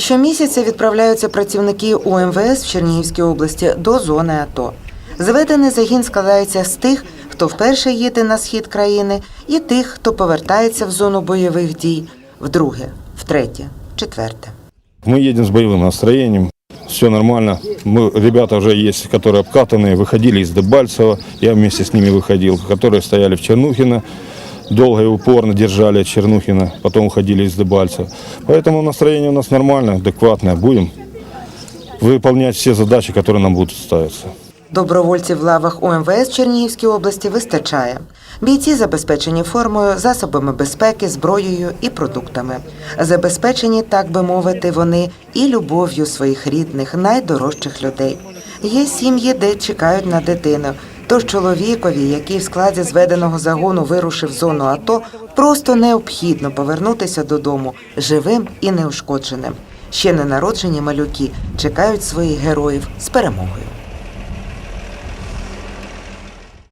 Щомісяця відправляються працівники УМВС в Чернігівській області до зони АТО. Зведений загін складається з тих, хто вперше їде на схід країни, і тих, хто повертається в зону бойових дій вдруге, втретє, четверте. Мы едем с боевым настроением, все нормально. Мы, ребята уже есть, которые обкатанные, выходили из Дебальцева, я вместе с ними выходил, которые стояли в Чернухино, долго и упорно держали Чернухина, потом уходили из Дебальцева. Поэтому настроение у нас нормальное, адекватное. Будем выполнять все задачи, которые нам будут ставиться. Добровольців в лавах УМВС Чернігівській області вистачає. Бійці забезпечені формою, засобами безпеки, зброєю і продуктами. Забезпечені, так би мовити, вони і любов'ю своїх рідних, найдорожчих людей. Є сім'ї, де чекають на дитину. Тож чоловікові, який в складі зведеного загону вирушив зону АТО, просто необхідно повернутися додому живим і неушкодженим. Ще ненароджені малюки чекають своїх героїв з перемогою.